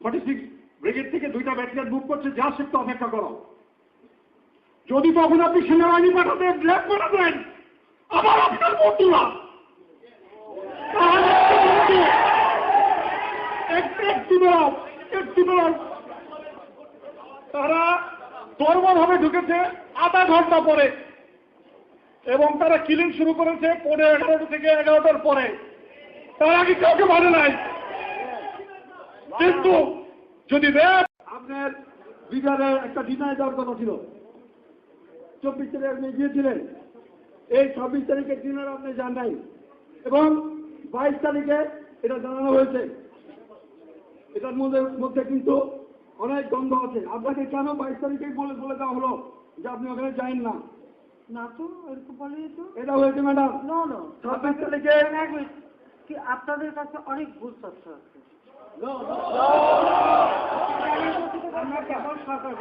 Forty six brigade থেকে দুইটা battalion move করছে, যা একটু অপেক্ষা করো। যদি তখন আপনি সেনাবাহিনী পাঠাতেন ল্যাব পাঠাতেন আবার আপনার বন্ধুরা তারা ভাবে ঢুকেছে আধা ঘণ্টা পরে এবং তারা কিলিং শুরু করেছে পনেরো এগারোটা থেকে এগারোটার পরে। তারা আগে কাউকে মানে নাই? কিন্তু যদি আপনার বিহারে একটা ডিনার দেওয়ার কথা ছিল। চব্বিশ তারিখ আপনি গিয়েছিলেন। এই ছাব্বিশ তারিখের ডিনার আপনি যান নাই। এবং বাইশ তারিখে এটা জানানো হয়েছে। এটার মধ্যে মধ্যে কিন্তু অনেক দ্বন্দ্ব আছে। আপনাকে কেন বাইশ তারিখে বলে বলে দেওয়া হলো যে আপনি ওখানে যাইন না? না তো এরকম বলেনি তো। এটা হয়েছে ম্যাডাম। না না। ছাব্বিশ তারিখে এক মিনিট। কি আপনাদের কাছে অনেক ভুল তথ্য আছে? সরকার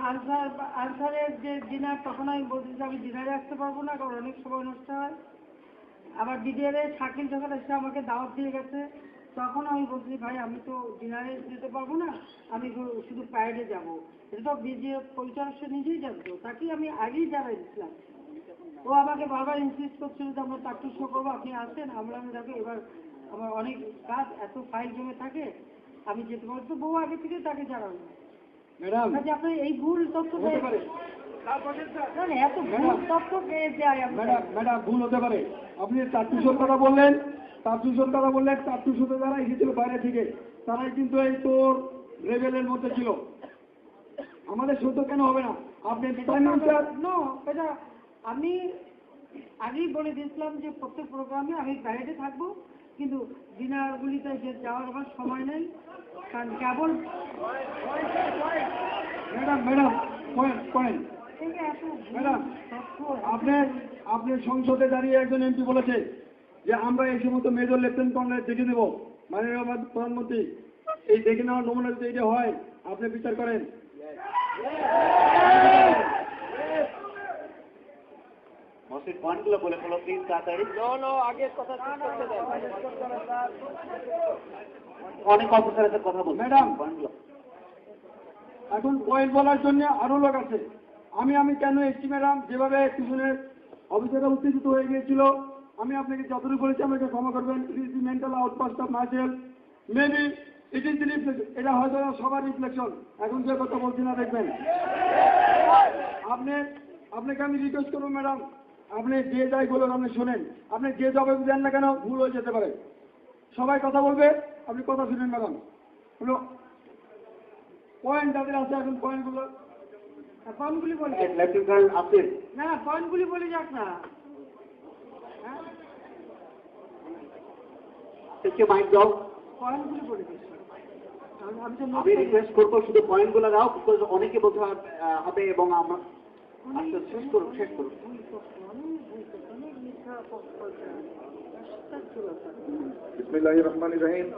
আমি যে ডিনার, তখন আমি আমি ডিনারে আসতে পারব না, কারণ অনেক সময় নষ্ট হয়। আবার ডিডিআরে শাকিল যখন এসে আমাকে দাওয়াত দিয়ে গেছে, তখন আমি বলছি, ভাই, আমি তো ডিনারে যেতে পারব না, আমি শুধু প্যারেডে যাব। এটা তো বিজে পরিচালক নিজেই জানতো, তাকেই আমি আগেই জানাই দিচ্ছিলাম ও আমাকে বারবার ইনসিস্ট করছিল যে আমরা চারটু শো করব আপনি আসেন আমরা আমি দেখো এবার আমার অনেক কাজ এত ফাইল জমে থাকে আমি যেতে পারব তো বউ আগে থেকে তাকে জানানো ম্যাডাম। কাজে এই ভুল তথ্য হতে পেয়ে পারে। না, না, এত ভুল তথ্য পেয়ে যায় ম্যাডাম ম্যাডাম ভুল হতে পারে। আপনি চারটুশোর কথা বললেন চারটুশোর কথা বললেন চারটুশোতে যারা এসেছিল বাইরে থেকে তারাই কিন্তু এই তোর লেভেলের মধ্যে ছিল। আমাদের সত্য কেন হবে না? আপনি এটা আমি আগেই বলে দিয়েছিলাম যে প্রত্যেক প্রোগ্রামে আমি বাইরে থাকব কিন্তু ডিনারগুলিতে যে যাওয়ার আমার সময় নেই কারণ কেবল ম্যাডাম ম্যাডাম পয়েন্ট ম্যাডাম, আপনি আপনি সংসদে দাঁড়িয়ে একজন এমপি বলেছে যে আমরা এই সমস্ত মেজর লেফটেন্ট কর্নেল দেখে দেবো মাননীয় প্রধানমন্ত্রী এই দেখে নেওয়ার নমুনা যদি হয় আপনি বিচার করেন। মসজিদ পয়েন্টগুলো বলে ফেলো প্লিজ তাড়াতাড়ি অনেক অফিসার আছে কথা বলছি ম্যাডাম। এখন পয়েন্ট বলার জন্য আরও লোক আছে। আমি আমি কেন এসছি ম্যাডাম? যেভাবে পিছনের অফিসাররা উত্তেজিত হয়ে গিয়েছিল আমি আপনাকে যতটুকু বলেছি আমাকে ক্ষমা করবেন। It is mental outburst of myself maybe it is reflection এটা হয়তো সবার রিফ্লেকশন এখন যে কথা বলছি না দেখবেন। আপনি আপনাকে আমি রিকোয়েস্ট করব ম্যাডাম। আপনি যে যাই বলুন আপনি শোনেন। আপনি যে জবাব দেন না কেন ভুল হয়ে যেতে পারে। সবাই কথা বলবে আপনি কথা শুনেন ম্যাডাম হলো পয়েন্ট যাদের আছে এখন পয়েন্টগুলো পয়েন্টগুলি বলে লেফটেন্যান্ট কর্নেল আসিফ না পয়েন্টগুলি বলে যাক না। হ্যাঁ? মাইক দাও পয়েন্টগুলি বলে দিচ্ছি আমি রিকোয়েস্ট করব শুধু পয়েন্টগুলো দাও বিকজ অনেকে হবে, হবে এবং আমরা আচ্ছা শেষ করুন শেষ করুন। অনেক রহমান রহিম।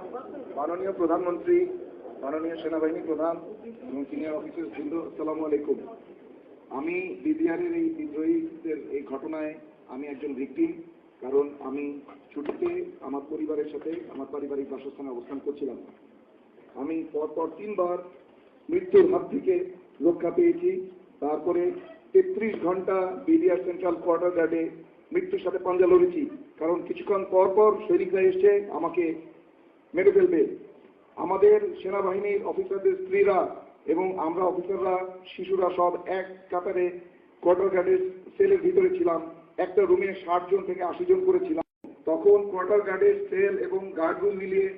মাননীয় প্রধানমন্ত্রী মাননীয় সেনাবাহিনী প্রধান এবং সিনিয়র অফিসার বৃন্দ আসসালামু আলাইকুম। আমি বিবিআরের এই বিদ্রোহীদের এই ঘটনায় আমি একজন ভিকটিম কারণ আমি ছুটিতে আমার পরিবারের সাথে আমার পারিবারিক বাসস্থানে অবস্থান করছিলাম। আমি পরপর তিনবার মৃত্যুর হাত থেকে রক্ষা পেয়েছি। তারপরে তেত্রিশ ঘণ্টা বিডিআর সেন্ট্রাল কোয়ার্টার গার্ডে মৃত্যুর সাথে পাঞ্জা লড়েছি। কারণ কিছুক্ষণ পর পর শরীররা এসে আমাকে মেরে ফেলবে। আমাদের সেনাবাহিনীর অফিসারদের স্ত্রীরা এবং আমরা অফিসাররা, শিশুরা সব এক কাতারে কোয়ার্টার গার্ডের সেলের ভিতরে ছিলাম। একটা রুমে ষাট জন থেকে আশি জন করেছিলাম। তখন কোয়ার্টার গার্ডের সেল এবং গার্ড রুম মিলিয়ে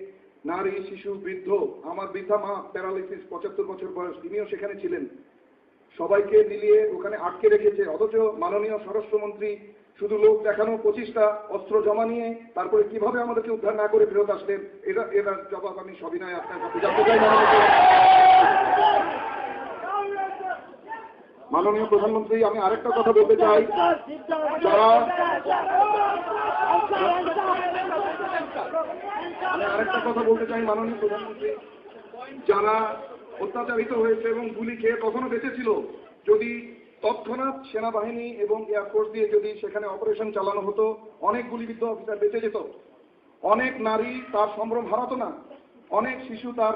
নারী, শিশু, বৃদ্ধ, আমার বৃদ্ধা মা, প্যারালাইসিস, পঁচাত্তর বছর বয়স, তিনিও সেখানে ছিলেন। সবাইকে মিলিয়ে ওখানে আটকে রেখেছে। অথচ মাননীয় স্বরাষ্ট্রমন্ত্রী শুধু লোক দেখানো, পঁচিশটা অস্ত্র জমা নিয়ে তারপরে কীভাবে আমাদেরকে উদ্ধার না করে ফেরত আসলেন? এটা এটার জবাব আমি সবিনয় আপনার কাছে জানতে চাই। মাননীয় প্রধানমন্ত্রী, আমি আরেকটা কথা বলতে চাই। যারা আমি আরেকটা কথা বলতে চাই মাননীয় প্রধানমন্ত্রী। যারা অত্যাচারিত হয়েছে এবং গুলি খেয়ে কখনো বেঁচেছিল, যদি তৎক্ষণাৎ সেনাবাহিনী এবং এয়ারফোর্স দিয়ে যদি সেখানে অপারেশন চালানো হতো, অনেক গুলিবিদ্ধ অফিসার বেঁচে যেত। অনেক নারী তার সম্ভ্রম হারাতো না। অনেক শিশু তার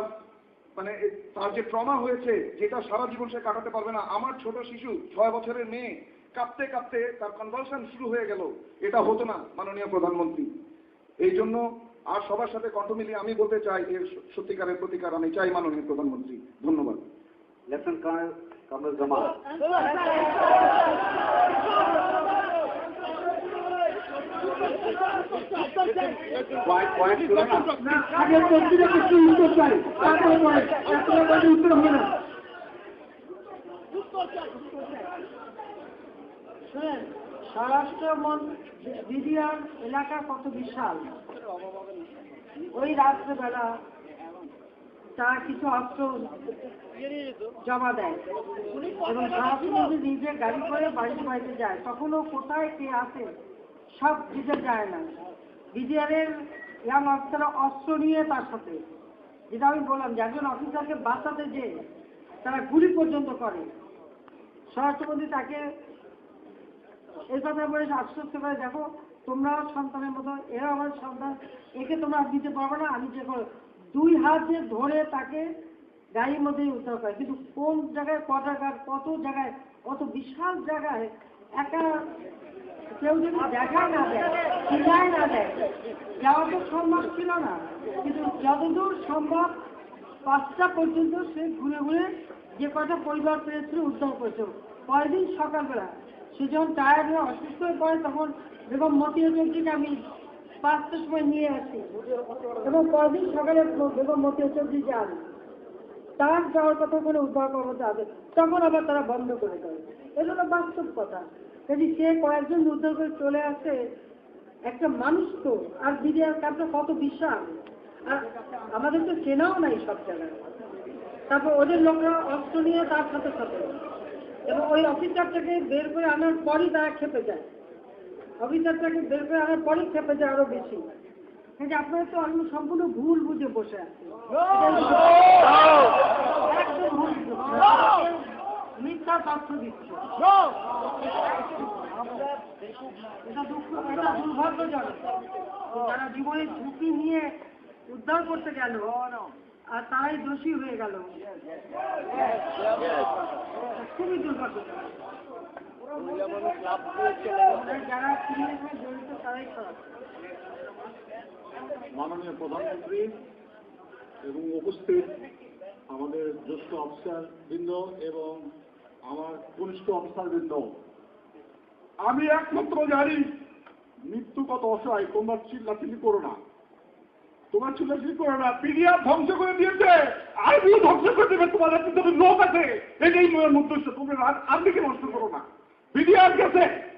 মানে তার যে ট্রমা হয়েছে, যেটা সারা জীবন সে কাটাতে পারবে না। আমার ছোট শিশু, ছয় বছরের মেয়ে, কাঁপতে কাঁপতে তার কনভালশন শুরু হয়ে গেল। এটা হতো না মাননীয় প্রধানমন্ত্রী। এই জন্য আর সবার সাথে কণ্ঠ মিলিয়ে আমি বলতে চাই এর সত্যিকারের প্রতিকার আমি চাই মাননীয় প্রধানমন্ত্রী। ধন্যবাদ। কর্নেল কামরুল জামাল। উত্তর হবে না শুনেন স্বরাষ্ট্র বিডিআর এলাকা কত বিশাল। ওই রাত্রেবেলা তারা কিছু অস্ত্র জমা দেয়। এবং স্বরাষ্ট্রমন্ত্রী নিজে গাড়ি করে বাড়িতে বাড়িতে যায়। তখনও কোথায় কে আছে, সব দিতে যায় না। বিডিআরের ইয়াং অফিসাররা অস্ত্র নিয়ে তার সাথে। যেটা আমি বললাম যে একজন অফিসারকে বাঁচাতে যে তারা গুলি পর্যন্ত করে। স্বরাষ্ট্রমন্ত্রী তাকে কথা বলে আশ্বস্ত করে দেখো তোমরাও সন্তানের মতো, এরা আমার সন্তান, একে তোমরা দিতে পারবে না। আমি যে দুই হাত দিয়ে ধরে তাকে গাড়ির মধ্যে উদ্ধার করে। কিন্তু কোন জায়গায় ক জায়গায়, কত জায়গায়, কত বিশাল জায়গায় একা কেউ যদি দেখা না দেয় চিনায় না দেয় যাওয়া তো সম্ভব ছিল না। কিন্তু যতদূর সম্ভব, পাঁচটা পর্যন্ত সে ঘুরে ঘুরে যে কটা পরিবার পেয়েছিল, উদ্ধার করেছে পরের দিন সকালবেলা সে যখন টায়ার্ড হয়ে অসুস্থ হয়ে পড়ে, তখন বেগম মতিয়া চৌধুরীকে আমি পাঁচটার সময় নিয়ে আসি। এবং পরের দিন সকালে বেগম মতিয়া চৌধুরী যান তার যাওয়ার কথা কোনো উদ্ধার কর্মতে আছে তখন আবার তারা বন্ধ করে দেয়। এটা হলো বাস্তব কথা। যদি সে কয়েকজন উদ্ধার করে চলে আসে, একটা মানুষ তো, আর বিডিআর কাজটা কত বিশাল। আর আমাদের তো চেনাও নাই সব জায়গায়। তারপর ওদের লোকরা অস্ত্র নিয়ে তার সাথে সাথে এবং ওই অফিসারটাকে বের করে আনার পরই তারা খেপে যায়। অফিসারটাকে বের করে আনার পরই খেপে যায় আরও বেশি। কিন্তু আপনারা তো আমি সম্পূর্ণ ভুল বুঝে বসে যারা জীবনের ঝুঁকি নিয়ে উদ্ধার করতে গেল আর তারাই দোষী হয়ে গেল। খুবই মাননীয় প্রধানমন্ত্রী এবং উপস্থিত আমাদের জ্যেষ্ঠ অফিসার বৃন্দ এবং আমার কনিষ্ঠ অফিসার বৃন্দ আমি একমাত্র জানি, মৃত্যু কত অসহায়, তোমরা চিল্লাচিল্লি করো না। তোমার চিল্লাচিল্লি করো না? পিডিএফ ধ্বংস করে দিয়েছে। আর্মিও ধ্বংস করে দেবে। তোমাদের কিন্তু লোক আছে। এটাই মনের উদ্দেশ্য তোমরা আর্মিকে নষ্ট করো না। পিডিএফ গেছে।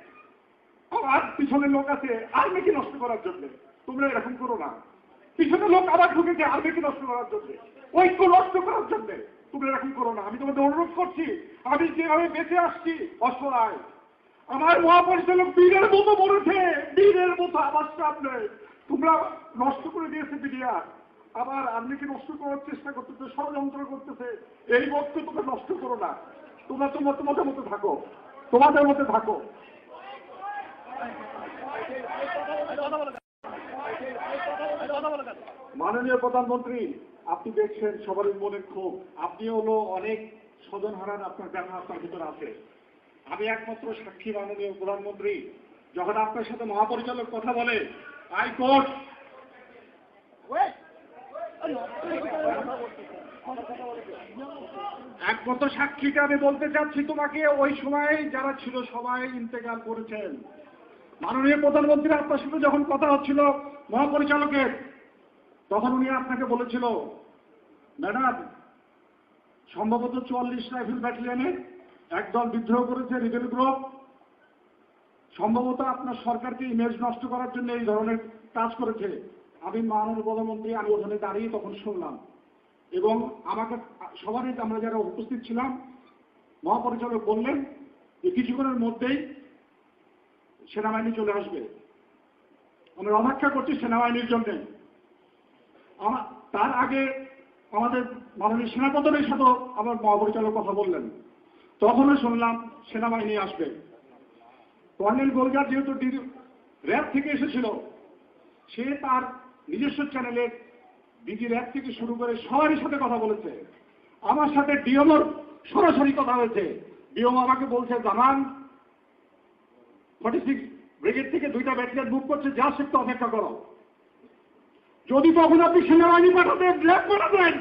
আর পিছনে লোক আছে আর্মিকে নষ্ট করার জন্য। তোমরা এরকম করো না। পিছনে লোক আবার ঢুকেছে আর্মিকে নষ্ট করার জন্য। ঐক্য নষ্ট করার জন্য। তোমরা এরকম করো না। আমি তোমাদের অনুরোধ করছি, আমি যেভাবে বেঁচে আসছি, অসহায়। আমার মহাপরিচালক বীরের মতো মরেছে। বীরের মতো আমার সামনে। তোমরা নষ্ট করে দিয়েছে বিডিআর। আবার আর্মিকে নষ্ট করার চেষ্টা করতেছে, ষড়যন্ত্র করতেছে। এই বক্ত তোমরা নষ্ট করো না। তোমরা তোমার তোমাদের মতো থাকো। তোমাদের মধ্যে থাকো। মাননীয় প্রধানমন্ত্রী, আপনি দেখছেন সবারই মনে ক্ষোভ। আপনি হলো অনেক স্বজন হারান, আপনার ব্যথা আপনার ভিতরে আছে। আমি একমাত্র সাক্ষী মাননীয় প্রধানমন্ত্রী। যখন আপনার সাথে মহাপরিচালক কথা বলে হাইকোর্ট একমাত্র সাক্ষীকে আমি বলতে চাচ্ছি তোমাকে, ওই সময় যারা ছিল সবাই ইন্তেকাল করেছেন। মাননীয় প্রধানমন্ত্রী আপনার সাথে যখন কথা হচ্ছিল মহাপরিচালকের, তখন উনি আপনাকে বলেছিল, ম্যাডাম, সম্ভবত চুয়াল্লিশ রাইফেল ব্যাটালিয়নে একদল বিদ্রোহ করেছে রিবেল গ্রুপ সম্ভবত আপনার সরকারকে ইমেজ নষ্ট করার জন্য এই ধরনের কাজ করেছে। আমি মাননীয় প্রধানমন্ত্রী, আমি ওখানে দাঁড়িয়ে তখন শুনলাম। এবং আমাকে সবারই আমরা যারা উপস্থিত ছিলাম, মহাপরিচালক বললেন যে কিছুক্ষণের মধ্যেই সেনাবাহিনী চলে আসবে। আমরা অপেক্ষা করছি সেনাবাহিনীর জন্য। তার আগে আমাদের মাননীয় সেনাপ্রধানের সাথেও আমার মহাপরিচালক কথা বললেন। তখনও শুনলাম সেনাবাহিনী আসবে। কর্নেল গোলগার যেহেতু র্যাব থেকে এসেছিল, সে তার নিজস্ব চ্যানেলে ডিজির এক থেকে শুরু করে সবারই সাথে কথা বলেছে। আমার সাথে ডিএমওর সরাসরি কথা হয়েছে। ডিএম আমাকে বলছে জামান ফর্টি সিক্স ব্রিগেড থেকে দুইটা ব্যাটালিয়ান মুভ করছে, যা একটু অপেক্ষা করো। যদি তখন আপনি সেনাবাহিনী পাঠাতেন ল্যাব পাঠাতেন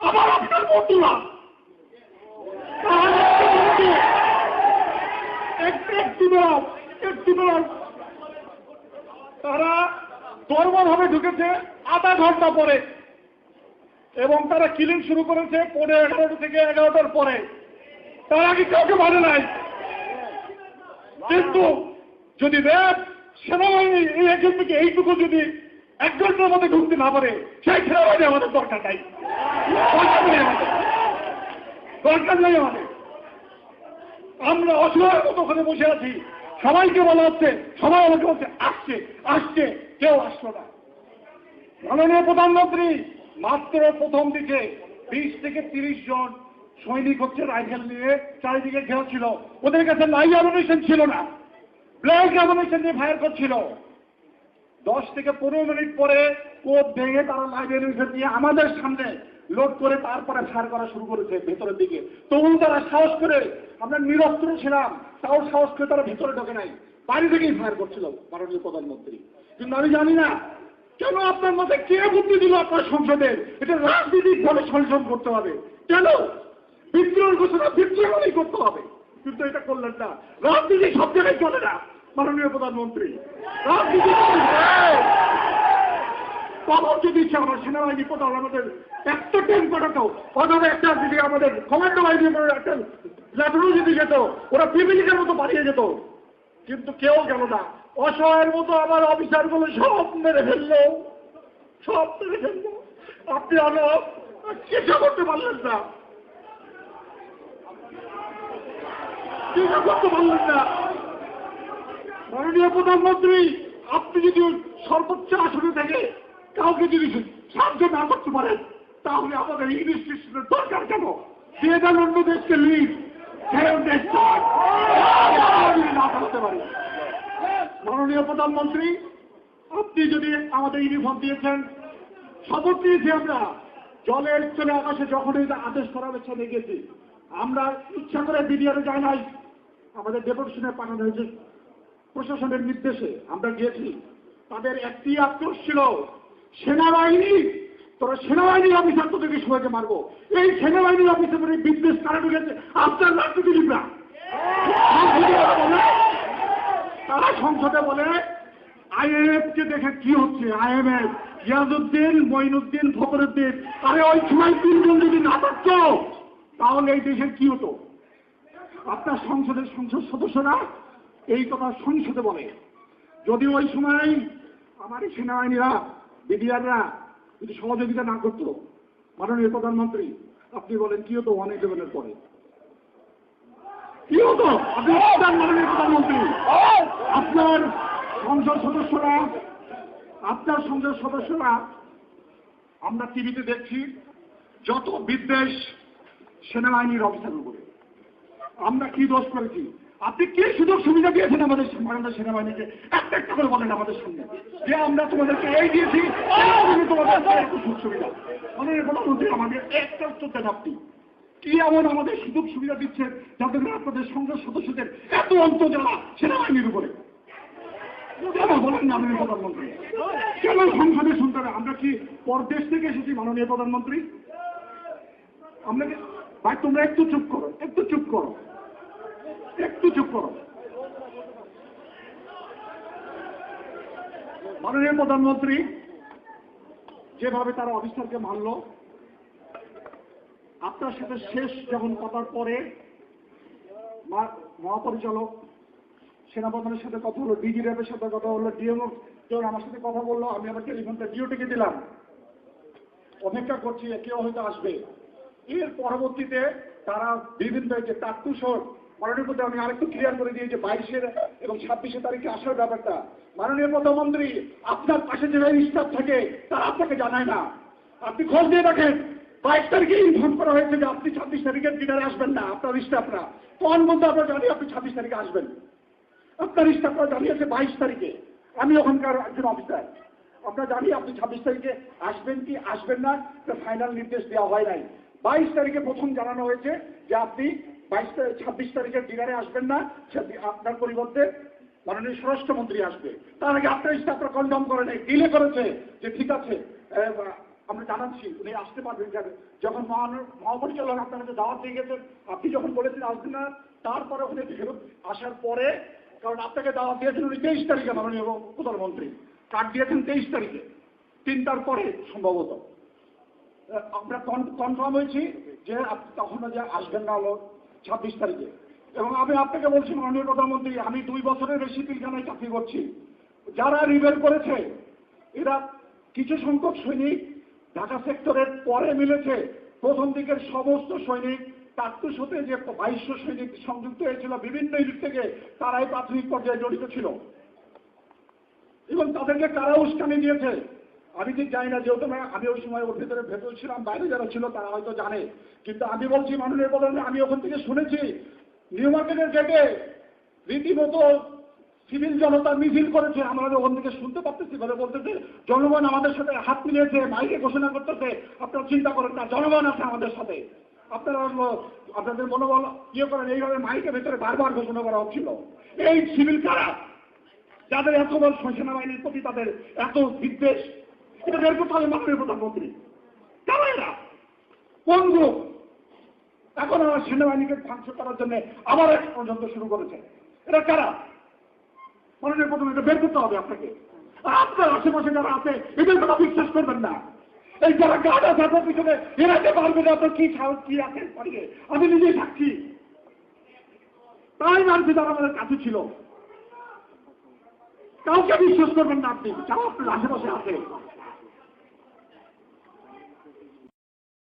আবার আপনার বন্ধুরা একটু দাও একটু দাও তারা ভাবে ঢুকেছে আধা ঘণ্টা পরে এবং তারা কিলিং শুরু করেছে পনেরো এগারোটা থেকে এগারোটার পরে। তার আগে কাউকে মানে নাই। কিন্তু যদি র্যাব, সেনাবাহিনী, এই এখান থেকে এইটুকু যদি এক ঘণ্টার মধ্যে ঢুকতে না পারে, সেই সেনাবাহিনী আমাদের দরকার নাই। দরকার নেই আমাদের। দরকার নেই আমাদের। আমরা অসহায়ের মতো ওখানে বসে আছি। সবাইকে বলা হচ্ছে, সবাই আমাকে বলছে, আসছে আসছে, কেউ আসলো না। মাননীয় প্রধানমন্ত্রী, মাত্র প্রথম দিকে বিশ থেকে তিরিশ জন সৈনিক হচ্ছে রাইফেল নিয়ে চারিদিকে ঘেরা ছিল ওদের কাছে লাইভ অ্যামুনেশন ছিল না। ব্ল্যাক অ্যামুনেশন নিয়ে ফায়ার করছিল। দশ থেকে পনেরো মিনিট পরে কোপ ভেঙে তারা লাইভ অ্যামুনেশন নিয়ে আমাদের সামনে লোড করে তারপরে ফায়ার করা শুরু করেছে ভেতরের দিকে। তবুও তারা সাহস করে, আমরা নিরস্ত্র ছিলাম, তাও সাহস করে তারা ভিতরে ঢোকে নাই। বাইরে থেকেই ফায়ার করছিল মাননীয় প্রধানমন্ত্রী। কিন্তু আমি জানি না, কেন আপনার মধ্যে কে বুদ্ধি দিল আপনার সংসদের এটা রাজনীতিক ভাবে সংশোধন করতে হবে। কেন? বিদ্রোহের ঘোষণা বিদ্রোহই করতে হবে। কিন্তু এটা করলেন না। রাজনীতি সব জায়গায় চলে না, মাননীয় প্রধানমন্ত্রী। রাজনীতি তখন যদি আমার সেনাবাহিনী, কোথাও আমাদের একটা ট্রেন পাঠাতো। অথবা একটা যদি আমাদের কমান্ডো বাহিনী একটা ল্যাটনও যদি যেত, ওরা পিপিলিকের মতো পালিয়ে যেত। কিন্তু কেউ গেল না। অসহায়ের মতো আমার অফিসারগুলো সব মেরে ফেলল। সব মেরে ফেলল। আপনি আলো চেষ্টা করতে পারলেন না। চেষ্টা করতে পারলেন না। মাননীয় প্রধানমন্ত্রী, আপনি যদি সর্বোচ্চ আসনে থেকে কাউকে যদি সাহায্য না করতে পারেন, তাহলে আমাদের ইংলিশ ইনস্টিটিউশনের দরকার কেন? দিয়ে দেন অন্য দেশকে লিড মাননীয় প্রধানমন্ত্রী, আপনি যদি আমাদের ইউনিফর্ম দিয়েছেন, শপথ নিয়েছি আমরা। জলের চলে আকাশে যখন এটা আদেশ করা হয়েছে গেছি। আমরা ইচ্ছা করে বিডিআরে যাই নাই। আমাদের ডেপুটেশনে পাঠানো হয়েছে। প্রশাসনের নির্দেশে আমরা গিয়েছি। তাদের একটি আক্রোশ ছিল সেনাবাহিনী, তোরা সেনাবাহিনীর অফিসার তোদেরকে সবাইকে মারবো? এই সেনাবাহিনীর অফিসার বিদ্বেষ কারা ঢুকেছে? আপনার সংসদে ওরা তারা সংসদে বলে আইএমএফ কে দেখে কি হচ্ছে? আইএমএফ ইয়াজউদ্দিন মঈনুদ্দিন, ফখরুদ্দিন। আরে ওই সময় তিনজন যদি না থাকতো, তাহলে এই দেশের কি হতো? আপনার সংসদের সংসদ সদস্যরা এই কথা সংসদে বলে। যদি ওই সময় আমার সেনাবাহিনীরা বিডিআররা যদি সহযোগিতা না করতো, মাননীয় প্রধানমন্ত্রী, আপনি বলেন, কি হতো অনেক ইলেভেনের পরে? কি হতো? মাননীয় প্রধানমন্ত্রী, আপনার সংসদ সদস্যরা, আপনার সংসদ সদস্যরা, আমরা টিভিতে দেখছি, যত বিদ্বেষ সেনাবাহিনীর অফিসার উপরে। আমরা কি দোষ করেছি? আপনি কি সুযোগ সুবিধা দিয়েছেন আমাদের বাংলাদেশ সেনাবাহিনীকে? একটা একটা করে বলেন আমাদের সঙ্গে। যে আমরা তোমাদেরকে এই দিয়েছি তোমাদের সুযোগ সুবিধা। আমাদের আমাদের একটা উত্তর দেন আপনি। কি এমন আমাদের সুযোগ সুবিধা দিচ্ছেন যাতে করে আপনাদের সংসদ সদস্যদের এত অন্তর্জালা সেনাবাহিনীর উপরে? বলেন প্রধানমন্ত্রী? কেন সংসদে শুনতে হবে? আমরা কি পরদেশ থেকে এসেছি, মাননীয় প্রধানমন্ত্রী? আমরা ভাই, তোমরা একটু চুপ করো, একটু চুপ করো। একটু চুপ করো। মাননীয় প্রধানমন্ত্রী যেভাবে তারা অফিসারকে মারল, আপনার সাথে শেষ যখন কথার পরে মহাপরিচালক সেনাপ্রধানের সাথে কথা হলো, ডিজি র্যাবের সাথে কথা হলো, ডিএমও যখন আমার সাথে কথা বলল, আমি আমার টেলিফোনটা জিওটিকে দিলাম। অপেক্ষা করছি কেউ হয়তো আসবে। এর পরবর্তীতে তারা বিভিন্ন যে টাট্টুসর মাননীয় প্রধান আমি আরেকটু ক্লিয়ার করে যে বাইশের এবং ছাব্বিশে তারিখে আসার ব্যাপারটা। মাননীয় প্রধানমন্ত্রী, আপনার পাশে যে স্টাফ থাকে, তারা আপনাকে জানায় না। আপনি খোঁজ দিয়ে দেখেন, বাইশ তারিখে ইনফর্ম করা হয়েছে যে আপনি ছাব্বিশ তারিখের ডিনারে আসবেন না, আপনার স্টাফরা তখন বলতে আমরা জানি আপনি ছাব্বিশ তারিখে আসবেন? আপনার স্টাফরা জানিয়েছে বাইশ তারিখে। আমি ওখানকার একজন অফিসার আমরা জানি আপনি ছাব্বিশ তারিখে আসবেন কি, আসবেন না ফাইনাল নির্দেশ দেওয়া হয় নাই। বাইশ তারিখে প্রথম জানানো হয়েছে যে আপনি বাইশ তারিখ, ছাব্বিশ তারিখের ডিনারে আসবেন না আপনার পরিবর্তে মাননীয় স্বরাষ্ট্রমন্ত্রী আসবে। তার আগে আপনার স্টাফরা কন্ডম করে নেই ডিলে করেছে যে ঠিক আছে আমরা জানাচ্ছি, উনি আসতে পারবেন যাবে যখন মহাপরিচালক আপনার কাছে দাওয়াত দিয়ে গেছেন, আপনি যখন বলেছেন আসবেন না, তারপরে উনি ফেরত আসার পরে, কারণ আপনাকে দাওয়াত দিয়েছেন উনি তেইশ তারিখে, মাননীয় প্রধানমন্ত্রী কার্ড দিয়েছেন তেইশ তারিখে, তিনটার পরে সম্ভবত। আমরা কনফার্ম হয়েছি যে তখন যে আসবেন না ছাব্বিশ তারিখে। এবং আমি আপনাকে বলছি, মাননীয় প্রধানমন্ত্রী, আমি দুই বছরের বেশি পিলখানায় চাকরি করছি। যারা রিবেল করেছে, এরা কিছু সংখ্যক সৈনিক ঢাকা সেক্টরের পরে মিলেছে। প্রথম দিকের সমস্ত সৈনিক কার্তুস হতে যে বাইশশো সৈনিক সংযুক্ত হয়েছিল, বিভিন্ন ইউনিট থেকে তারাই প্রাথমিক পর্যায়ে জড়িত ছিল। এবং তাদেরকে কারা উস্কানি দিয়েছে। আমি ঠিক জানি না, যেহেতু আমি- ওই সময় ওর ভেতরে ভেতর ছিলাম, বাইরে যারা ছিল তারা হয়তো জানে। কিন্তু আমি বলছি মাননীয় প্রধান আমি ওখান থেকে শুনেছি। নিউ মার্কেটের গেটে রীতিমতো সিভিল জনতা মিছিল করেছে। আমরা ওখান থেকে শুনতে পারতেছি বলে বলতেছে, জনগণ আমাদের সাথে হাত মিলিয়েছে, মাইকে ঘোষণা করতেছে। আপনারা চিন্তা করেন না, জনগণ আছে আমাদের সাথে। আপনারা আপনাদের মনোবল ইয়ে করেন, এইভাবে মাইকের ভেতরে বারবার ঘোষণা করা হচ্ছিল। এই সিভিল কারা? যাদের এত বড় সেনাবাহিনীর প্রতি তাদের এত বিদ্বেষ এটা বের করতে হবে মাননীয় প্রধানমন্ত্রী। কারা এরা কোন গ্রুপ এখন আমার সেনাবাহিনীকে ধ্বংস করার জন্য আবার এক পর্যন্ত শুরু করেছে। এরা কারা? মাননীয় প্রধান এটা বের করতে হবে আপনাকে। আপনার আশেপাশে যারা আছে, এদের কথা বিশ্বাস করবেন না। এই যারা গার্ড আছে আপনার পিছনে এরা যে পারবে না, আপনার কি সাহস, কি আছে? আমি নিজেই সাক্ষী তাই মানছি যারা আমাদের কাছে ছিল। কাউকে বিশ্বাস করবেন না আপনি, যারা আপনার আশেপাশে আছে।